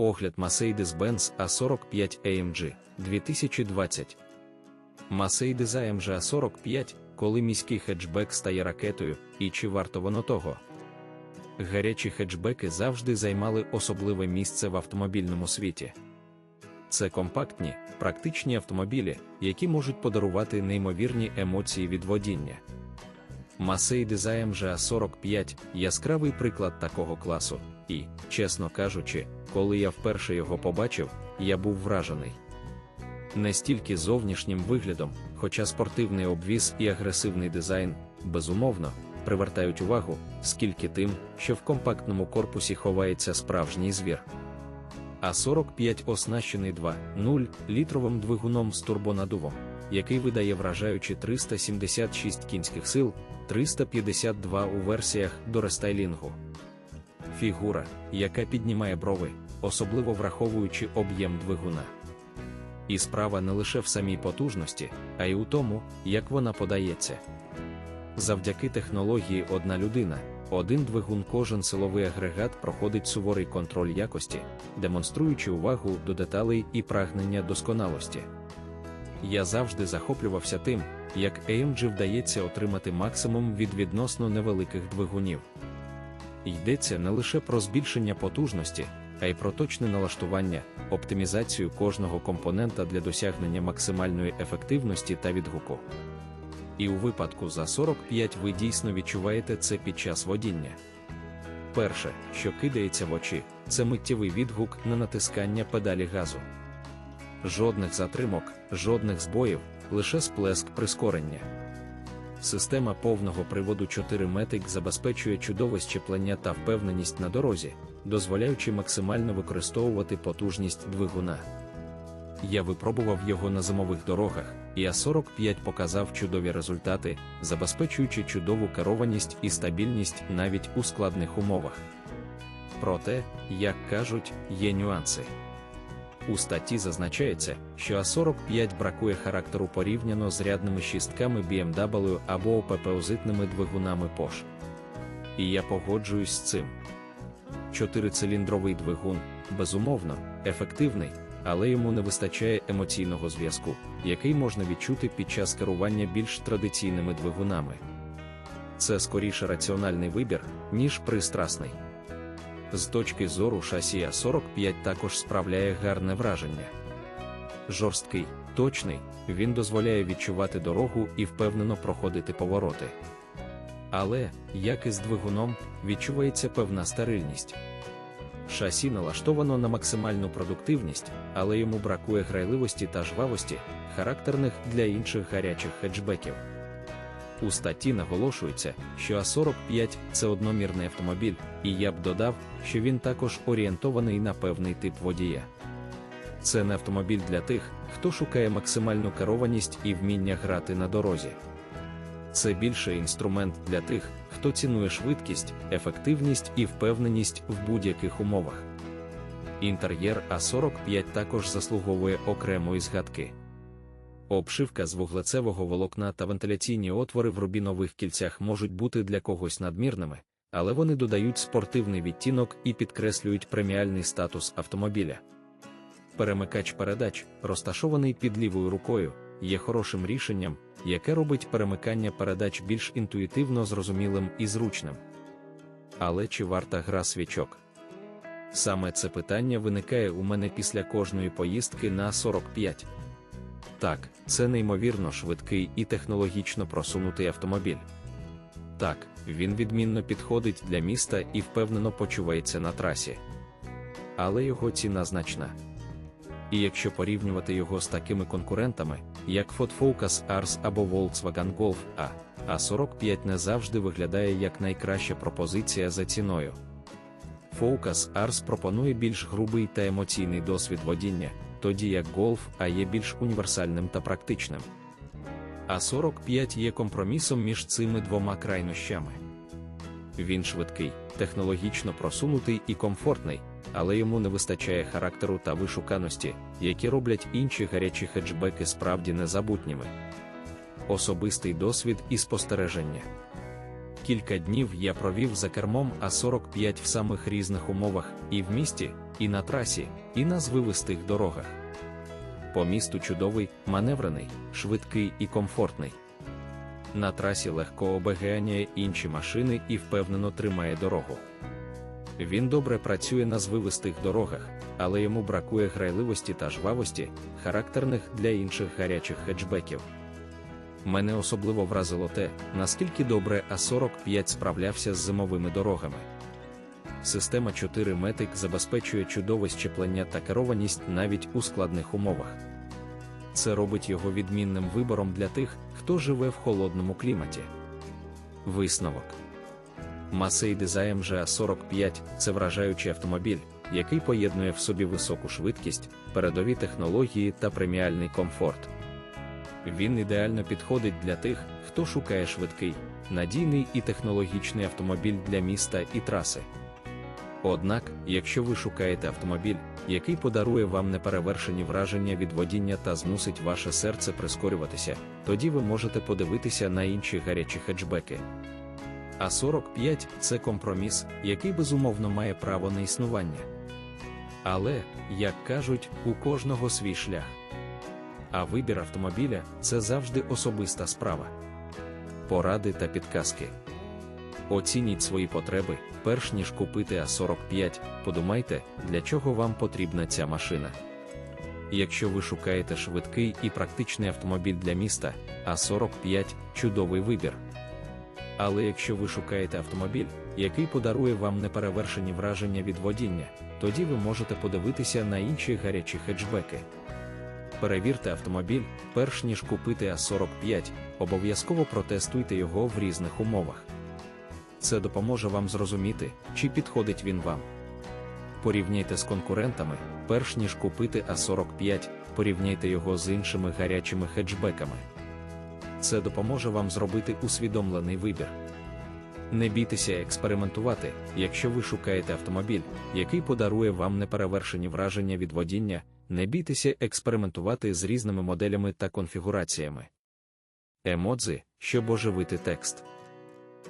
Огляд Mercedes-Benz A45 AMG 2020. Mercedes AMG A45, коли міський хетчбек стає ракетою, і чи варто воно того? Гарячі хетчбеки завжди займали особливе місце в автомобільному світі. Це компактні, практичні автомобілі, які можуть подарувати неймовірні емоції від водіння. Mercedes AMG A45 яскравий приклад такого класу, і, чесно кажучи, коли я вперше його побачив, я був вражений. Не стільки зовнішнім виглядом, хоча спортивний обвіз і агресивний дизайн, безумовно, привертають увагу, скільки тим, що в компактному корпусі ховається справжній звір. А 45 оснащений 2.0 літровим двигуном з турбонадувом, який видає вражаючі 376 кінських сил, 352 у версіях до рестайлінгу. Фігура, яка піднімає брови, особливо враховуючи об'єм двигуна. І справа не лише в самій потужності, а й у тому, як вона подається. Завдяки технології одна людина, один двигун, кожен силовий агрегат проходить суворий контроль якості, демонструючи увагу до деталей і прагнення досконалості. Я завжди захоплювався тим, як AMG вдається отримати максимум від відносно невеликих двигунів. Йдеться не лише про збільшення потужності, а й про точне налаштування, оптимізацію кожного компонента для досягнення максимальної ефективності та відгуку. І у випадку за 45 ви дійсно відчуваєте це під час водіння. Перше, що кидається в очі, це миттєвий відгук на натискання педалі газу. Жодних затримок, жодних збоїв, лише сплеск прискорення. Система повного приводу 4 метик забезпечує чудове щеплення та впевненість на дорозі, дозволяючи максимально використовувати потужність двигуна. Я випробував його на зимових дорогах, і А45 показав чудові результати, забезпечуючи чудову керованість і стабільність навіть у складних умовах. Проте, як кажуть, є нюанси. У статті зазначається, що А45 бракує характеру порівняно з рядними шістками BMW або ОПП-озитними двигунами Porsche. І я погоджуюсь з цим. Чотирициліндровий двигун, безумовно, ефективний, але йому не вистачає емоційного зв'язку, який можна відчути під час керування більш традиційними двигунами. Це скоріше раціональний вибір, ніж пристрасний. З точки зору шасі А45 також справляє гарне враження. Жорсткий, точний, він дозволяє відчувати дорогу і впевнено проходити повороти. Але, як і з двигуном, відчувається певна стерильність. Шасі налаштовано на максимальну продуктивність, але йому бракує грайливості та жвавості, характерних для інших гарячих хетчбеків. У статті наголошується, що А45 це одномірний автомобіль, і я б додав, що він також орієнтований на певний тип водія. Це не автомобіль для тих, хто шукає максимальну керованість і вміння грати на дорозі. Це більше інструмент для тих, хто цінує швидкість, ефективність і впевненість в будь-яких умовах. Інтер'єр А45 також заслуговує окремої згадки. Обшивка з вуглецевого волокна та вентиляційні отвори в рубінових кільцях можуть бути для когось надмірними, але вони додають спортивний відтінок і підкреслюють преміальний статус автомобіля. Перемикач передач, розташований під лівою рукою, є хорошим рішенням, яке робить перемикання передач більш інтуїтивно зрозумілим і зручним. Але чи варта гра свічок? Саме це питання виникає у мене після кожної поїздки на 45. Так, це неймовірно швидкий і технологічно просунутий автомобіль. Так, він відмінно підходить для міста і впевнено почувається на трасі. Але його ціна значна. І якщо порівнювати його з такими конкурентами, як Ford Focus Ars або Volkswagen Golf A, А45 не завжди виглядає як найкраща пропозиція за ціною. Focus Ars пропонує більш грубий та емоційний досвід водіння, тоді як Golf А є більш універсальним та практичним. А45 є компромісом між цими двома крайнощами. Він швидкий, технологічно просунутий і комфортний, але йому не вистачає характеру та вишуканості, які роблять інші гарячі хеджбеки справді незабутніми. Особистий досвід і спостереження. Кілька днів я провів за кермом А45 в самих різних умовах, і в місті, і на трасі, і на звивистих дорогах. По місту чудовий, маневрений, швидкий і комфортний. На трасі легко обганяє інші машини і впевнено тримає дорогу. Він добре працює на звивистих дорогах, але йому бракує грайливості та жвавості, характерних для інших гарячих хетчбеків. Мене особливо вразило те, наскільки добре А45 справлявся з зимовими дорогами. Система 4 Matic забезпечує чудове щеплення та керованість навіть у складних умовах. Це робить його відмінним вибором для тих, хто живе в холодному кліматі. Висновок Mercedes AMG A45 це вражаючий автомобіль, який поєднує в собі високу швидкість, передові технології та преміальний комфорт. Він ідеально підходить для тих, хто шукає швидкий, надійний і технологічний автомобіль для міста і траси. Однак, якщо ви шукаєте автомобіль, який подарує вам неперевершені враження від водіння та змусить ваше серце прискорюватися, тоді ви можете подивитися на інші гарячі хетчбеки. А 45 це компроміс, який безумовно має право на існування. Але, як кажуть, у кожного свій шлях. А вибір автомобіля це завжди особиста справа. Поради та підказки. Оцініть свої потреби, перш ніж купити А45, подумайте, для чого вам потрібна ця машина. Якщо ви шукаєте швидкий і практичний автомобіль для міста, А45 чудовий вибір. Але якщо ви шукаєте автомобіль, який подарує вам неперевершені враження від водіння, тоді ви можете подивитися на інші гарячі хетчбеки. Перевірте автомобіль, перш ніж купити А45, обов'язково протестуйте його в різних умовах. Це допоможе вам зрозуміти, чи підходить він вам. Порівняйте з конкурентами, перш ніж купити А45, порівняйте його з іншими гарячими хетчбеками. Це допоможе вам зробити усвідомлений вибір. Не бійтеся експериментувати, якщо ви шукаєте автомобіль, який подарує вам неперевершені враження від водіння, не бійтеся експериментувати з різними моделями та конфігураціями. Емодзи, щоб оживити текст.